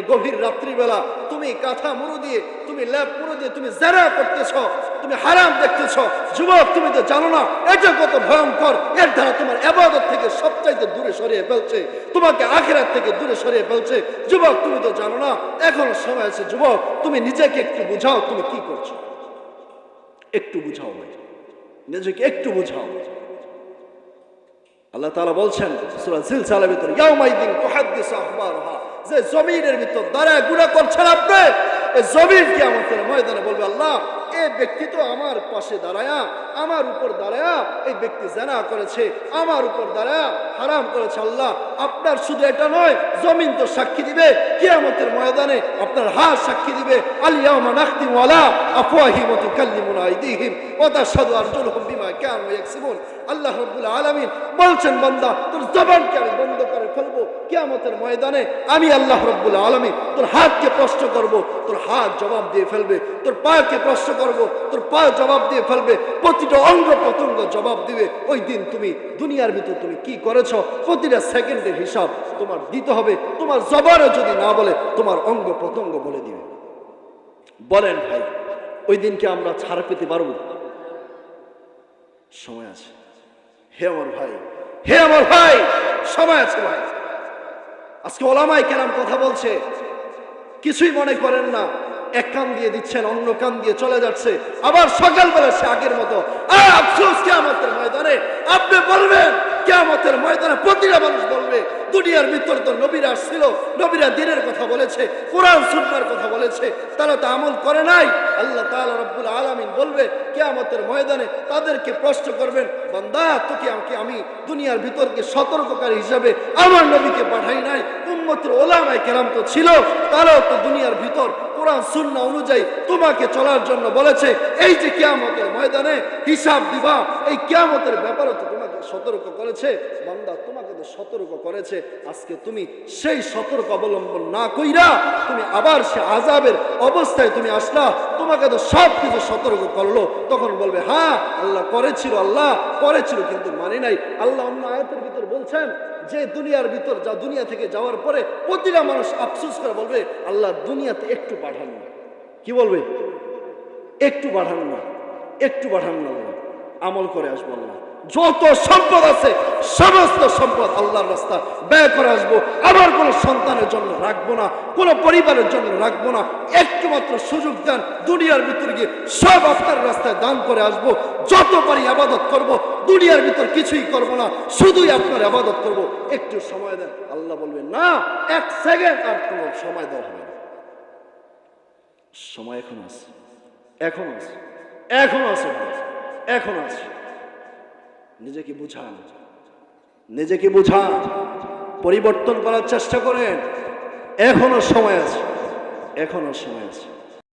গভীর রাত্রিবেলা তুমি কাঁথা মুড়ো দিয়ে, তুমি ল্যাপ মুড়ো দিয়ে তুমি জেরা করতেছ, তুমি হারাম দেখতেছ। যুবক, তুমি তো জানো না এটা কত ভয়ঙ্কর, এর দ্বারা তোমার এবাদত থেকে সবচাইতে দূরে সরিয়ে ফেলছে, তোমাকে আখেরাত থেকে দূরে সরিয়ে ফেলছে। যুবক, তুমি তো জানো না, এখন সময় আছে যুবক, তুমি নিজেকে একটু বুঝাও, তুমি কি করছ? একটু বুঝাও নিজেকে একটু বুঝাও। আল্লাহ তাআলা বলছেন, সূরা জিলসালের ভিতর, ইয়াউমাইদিন যে জমিনের ভিতর দাঁড়ায় গুনাহ করছেন আপনি এই জমিন কিয়ামতের ময়দানে বলবে, আল্লাহ এই ব্যক্তি তো আমার পাশে দাঁড়ায়া, আমার উপর দাঁড়ায়া এই ব্যক্তি জানা করেছে, আমার উপর দাঁড়ায়া হারাম করেছে, আল্লাহ, আপনার শুধু এটা নয়, জমিন তো সাক্ষী দিবে, কিয়ামতের ময়দানে আপনার হাত সাক্ষী দিবে আল্লাহ রাব্বুল আলামিন বলছেন, বান্দা, তোর জবানকে আমি কিয়ামতের ময়দানে আমি আল্লাহ রাব্বুল আলামিন তোর হাতকে প্রশ্ন করব, তোর হাত জবাব দিয়ে ফেলবে, তোর পাকে প্রশ্ন করব, তোর পা জবাব দিয়ে ফেলবে, প্রতিটা অঙ্গ প্রত্যঙ্গ জবাব দিবে। ওই দিন তুমি দুনিয়ার ভিতর তুমি কি করেছ? প্রতিটা সেকেন্ডের হিসাব তোমার দিতে হবে, তোমার জবানও যদি না বলে, তোমার অঙ্গ প্রত্যঙ্গ বলে দিবে। বলেন ভাই, ওই দিনকে আমরা ছাড় পেতে পারব? সময় আছে। হে আমার ভাই, হে আমার ভাই, সময় আছে ভাই। আজকে ওলামাই কেরাম কথা বলছে। কিছুই মনে করেন না। এক কান দিয়ে দিচ্ছেন, অন্য কান দিয়ে চলে যাচ্ছে। আবার সকালবেলা সে আগের মতো আর আফসোস কেমতের ময়দানে। আপনি বলবেন কেমতের ময়দানে প্রতিটা মানুষ বলবে দুনিয়ার ভিতর তো নবীরা আসছিল, নবীরা দিনের কথা বলেছে, কোরআন, সুন্নার কথা বলেছে, তারা তো আমল করে নাই। আল্লাহ তাআলা রব্বুল আলামিন বলবে, কেয়ামতের ময়দানে তাদেরকে প্রশ্ন করবেন, বান্দা, তোকে আমাকে আমি দুনিয়ার ভিতরকে সতর্ককারী হিসাবে আমার নবীকে পাঠাই নাই, উম্মতের ওলামায় কেরাম তো ছিল, তারাও তো দুনিয়ার ভিতর কোরআন, সুন্না অনুযায়ী তোমাকে চলার জন্য বলেছে, এই যে কিয়ামতের ময়দানে হিসাব দিবা, এই কিয়ামতের ব্যাপারে তো তোমাকে সতর্ক করেছে, বান্দা তোমাকে তো সতর্ক করেছে, আজকে তুমি সেই সতর্ক অবলম্বন না কইরা তুমি আবার সে আজাবের অবস্থায় তুমি আসলা, তোমাকে তো সব কিছু সতর্ক করল। তখন বলবে হ্যাঁ আল্লাহ করেছিল আল্লাহ করেছিল, কিন্তু মানি নাই। আল্লাহ অন্য আয়াতের ভিতর বলছেন, যে দুনিয়ার ভিতর, যা দুনিয়া থেকে যাওয়ার পরে প্রতিটা মানুষ আফসোস করে বলবে, আল্লাহ দুনিয়াতে একটু পাঠান না। কি বলবে? একটু পাঠান না, একটু পাঠান না আমল করে আসব আল্লাহ। যত সম্পদ আছে, সমস্ত সম্পদ আল্লাহর রাস্তা ব্যয় করে আসব। আবার কোনো সন্তানের জন্য রাখব না, কোনো পরিবারের জন্য রাখব না। একটু মাত্র সুযোগ দেন, দুনিয়ার ভিতরে গিয়ে সব আপনার রাস্তায় দান করে আসব। যত পারি আবাদত করব, দুনিয়ার ভিতর কিছুই করব না, শুধুই আপনার আবাদত করব। একটু সময় দেন, আল্লাহ বলবেন না, এক সেকেন্ড আর কোনো সময় দেওয়া হবে না। সময় এখন আছে এখন আছে এখন আছে এখন আছে। নিজেকে বুঝান। নিজেকে বুঝান। পরিবর্তন করার চেষ্টা করেন। এখনও সময় আছে। এখনও সময় আছে।